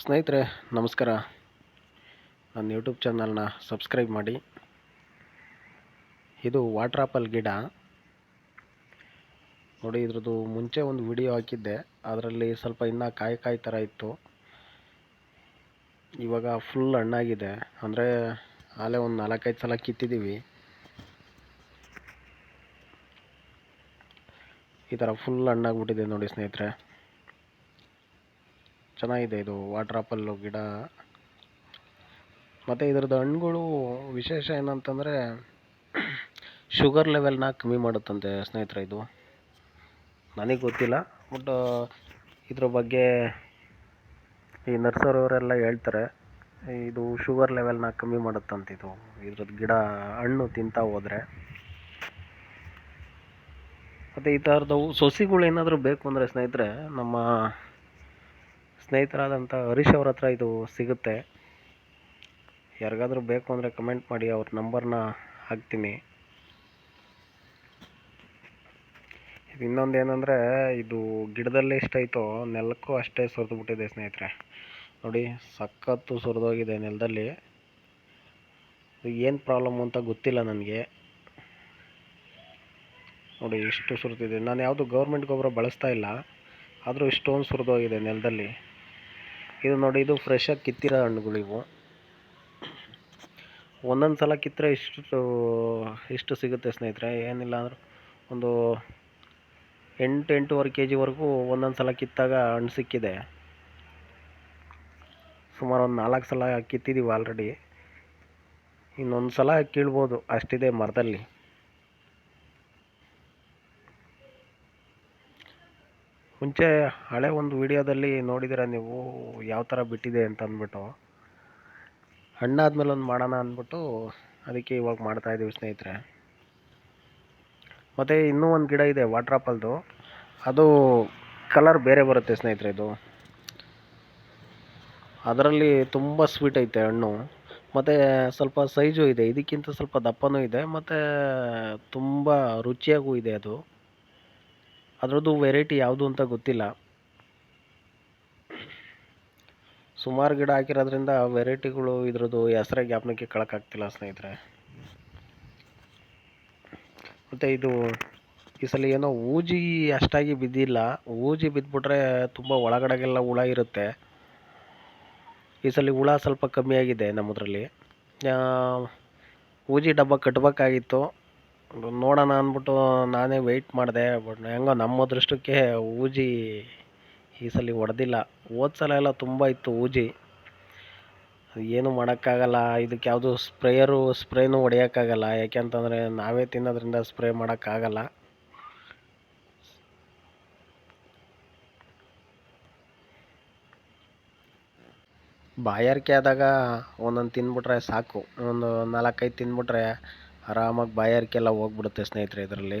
ಸ್ನೇಹಿತರೆ, ನಮಸ್ಕಾರ. ನನ್ನ ಯೂಟ್ಯೂಬ್ ಚಾನಲ್ನ ಸಬ್ಸ್ಕ್ರೈಬ್ ಮಾಡಿ. ಇದು ವಾಟರ್ ಆಪಲ್ ಗಿಡ. ನೋಡಿ, ಇದ್ರದ್ದು ಮುಂಚೆ ಒಂದು ವಿಡಿಯೋ ಹಾಕಿದ್ದೆ. ಅದರಲ್ಲಿ ಸ್ವಲ್ಪ ಇನ್ನೂ ಕಾಯಿ ಕಾಯಿ ಥರ ಇತ್ತು. ಇವಾಗ ಫುಲ್ ಹಣ್ಣಾಗಿದೆ. ಅಂದರೆ, ಆಲೇ ಒಂದು ನಾಲ್ಕೈದು ಸಲ ಕಿತ್ತಿದ್ದೀವಿ ಈ ಥರ ಫುಲ್ ಹಣ್ಣಾಗ್ಬಿಟ್ಟಿದೆ ನೋಡಿ ಸ್ನೇಹಿತರೆ. ಚೆನ್ನಾಗಿದೆ ಇದು ವಾಟರ್ ಆಪಲ್ಲು ಗಿಡ. ಮತ್ತು ಇದ್ರದ್ದು ಹಣ್ಣುಗಳು ವಿಶೇಷ ಏನಂತಂದರೆ ಶುಗರ್ ಲೆವೆಲ್ನ ಕಮ್ಮಿ ಮಾಡುತ್ತಂತೆ ಸ್ನೇಹಿತರೆ ಇದು. ನನಗೆ ಗೊತ್ತಿಲ್ಲ, ಬಟ್, ಇದ್ರ ಬಗ್ಗೆ ಈ ನರ್ಸರಿಯವರೆಲ್ಲ ಹೇಳ್ತಾರೆ, ಇದು ಶುಗರ್ ಲೆವೆಲ್ನ ಕಮ್ಮಿ ಮಾಡುತ್ತಂತೆ ಇದು. ಇದ್ರದ್ದು ಗಿಡ, ಹಣ್ಣು ತಿಂತಾ ಹೋದರೆ. ಮತ್ತು ಈ ಥರದವು ಸೊಸಿಗಳು ಏನಾದರೂ ಬೇಕು ಅಂದರೆ ಸ್ನೇಹಿತರೆ, ನಮ್ಮ ಸ್ನೇಹಿತರಾದಂಥ ಹರೀಶ್ ಅವ್ರ ಹತ್ರ ಇದು ಸಿಗುತ್ತೆ. ಯಾರಿಗಾದರೂ ಬೇಕು ಅಂದರೆ ಕಮೆಂಟ್ ಮಾಡಿ, ಅವ್ರ ನಂಬರ್ನ ಹಾಕ್ತೀನಿ. ಇದು ಇನ್ನೊಂದು ಏನಂದರೆ, ಇದು ಗಿಡದಲ್ಲೇ ಎಷ್ಟೈತೋ ನೆಲಕ್ಕೂ ಅಷ್ಟೇ ಸುರಿದು ಬಿಟ್ಟಿದೆ ಸ್ನೇಹಿತರೆ. ನೋಡಿ, ಸಖತ್ತು ಸುರಿದೋಗಿದೆ ನೆಲದಲ್ಲಿ. ಏನು ಪ್ರಾಬ್ಲಮ್ ಅಂತ ಗೊತ್ತಿಲ್ಲ ನನಗೆ. ನೋಡಿ, ಇಷ್ಟು ಸುರಿದಿದೆ. ನಾನು ಯಾವುದು ಗೌರ್ಮೆಂಟ್ ಗೊಬ್ಬರ ಬಳಸ್ತಾ ಇಲ್ಲ. ಆದರೂ ಇಷ್ಟೊಂದು ಸುರಿದೋಗಿದೆ ನೆಲದಲ್ಲಿ. ಇದು ನೋಡಿ, ಇದು ಫ್ರೆಶ್ ಆಗಿ ಕಿತ್ತಿರೋ ಇವು. ಒಂದೊಂದು ಸಲ ಕಿತ್ತರೆ ಇಷ್ಟು ಇಷ್ಟು ಸಿಗುತ್ತೆ ಸ್ನೇಹಿತರೆ. ಏನಿಲ್ಲ ಅಂದ್ರೆ ಒಂದು ಎಂಟು, ಎಂಟೂವರೆ ಕೆ ಜಿವರೆಗೂ ಒಂದೊಂದು ಸಲ ಕಿತ್ತಾಗ ಹಣ್ಣು ಸಿಕ್ಕಿದೆ. ಸುಮಾರು ಒಂದು ನಾಲ್ಕು ಸಲ ಕಿತ್ತಿದ್ದೀವಿ ಆಲ್ರೆಡಿ ಇನ್ನೊಂದು ಸಲ ಕೀಳ್ಬೋದು, ಅಷ್ಟಿದೆ ಮರದಲ್ಲಿ. ಮುಂಚೆ ಹಳೆ ಒಂದು ವಿಡಿಯೋದಲ್ಲಿ ನೋಡಿದ್ದೀರ ನೀವು ಯಾವ ಥರ ಬಿಟ್ಟಿದೆ ಅಂತ ಅಂದ್ಬಿಟ್ಟು. ಹಣ್ಣಾದ್ಮೇಲೆ ಒಂದು ಮಾಡೋಣ ಅಂದ್ಬಿಟ್ಟು ಅದಕ್ಕೆ ಇವಾಗ ಮಾಡ್ತಾ ಇದ್ದೀವಿ ಸ್ನೇಹಿತರೆ. ಮತ್ತು ಇನ್ನೂ ಒಂದು ಗಿಡ ಇದೆ ವಾಟರ್ ಆಪಲ್ದು ಅದು ಕಲರ್ ಬೇರೆ ಬರುತ್ತೆ ಸ್ನೇಹಿತರೆ ಇದು. ಅದರಲ್ಲಿ ತುಂಬ ಸ್ವೀಟ್ ಐತೆ ಹಣ್ಣು. ಮತ್ತು ಸ್ವಲ್ಪ ಸೈಜು ಇದೆ, ಇದಕ್ಕಿಂತ ಸ್ವಲ್ಪ ದಪ್ಪನೂ ಇದೆ, ಮತ್ತು ತುಂಬ ರುಚಿಯಾಗೂ ಇದೆ ಅದು. ಅದರದ್ದು ವೆರೈಟಿ ಯಾವುದು ಅಂತ ಗೊತ್ತಿಲ್ಲ. ಸುಮಾರು ಗಿಡ ಹಾಕಿರೋದ್ರಿಂದ ವೆರೈಟಿಗಳು ಇದ್ರದ್ದು ಹೆಸರ ಜ್ಞಾಪನಕ್ಕೆ ಕಳಕಾಗ್ತಿಲ್ಲ ಸ್ನೇಹಿತರೆ. ಮತ್ತು ಇದು ಈ ಸಲ ಏನೋ ಊಜಿ ಅಷ್ಟಾಗಿ ಬಿದ್ದಿಲ್ಲ. ಊಜಿ ಬಿದ್ದುಬಿಟ್ರೆ ತುಂಬ ಒಳಗಡೆಗೆಲ್ಲ ಹುಳ ಇರುತ್ತೆ. ಈ ಸಲ ಹುಳ ಸ್ವಲ್ಪ ಕಮ್ಮಿಯಾಗಿದೆ ನಮ್ಮದ್ರಲ್ಲಿ. ಊಜಿ ಡಬ್ಬ ಕಟ್ಟಬೇಕಾಗಿತ್ತು ನೋಡೋಣ ಅಂದ್ಬಿಟ್ಟು ನಾನೇ ವೆಯ್ಟ್ ಮಾಡಿದೆ ಬಟ್ ಹೆಂಗೋ ನಮ್ಮ ಅದೃಷ್ಟಕ್ಕೆ ಊಜಿ ಈ ಸಲ ಹೊಡೆದಿಲ್ಲ. ಹೋದ ಸಲ ಎಲ್ಲ ತುಂಬ ಇತ್ತು ಊಜಿ. ಏನು ಮಾಡೋಕ್ಕಾಗಲ್ಲ, ಇದಕ್ಕೆ ಯಾವುದು ಸ್ಪ್ರೇಯರು ಸ್ಪ್ರೇನೂ ಹೊಡೆಯೋಕ್ಕಾಗಲ್ಲ ಯಾಕೆಂತಂದರೆ ನಾವೇ ತಿನ್ನೋದ್ರಿಂದ ಸ್ಪ್ರೇ ಮಾಡೋಕ್ಕಾಗಲ್ಲ. ಬಾಯಾರಿಕೆ ಆದಾಗ ಒಂದೊಂದು ತಿಂದ್ಬಿಟ್ರೆ ಸಾಕು. ಒಂದು ನಾಲ್ಕೈದು ತಿಂದ್ಬಿಟ್ರೆ ಆರಾಮಾಗಿ ಬಾಯಾರಿಕೆ ಎಲ್ಲ ಹೋಗ್ಬಿಡುತ್ತೆ ಸ್ನೇಹಿತರೆ ಇದರಲ್ಲಿ.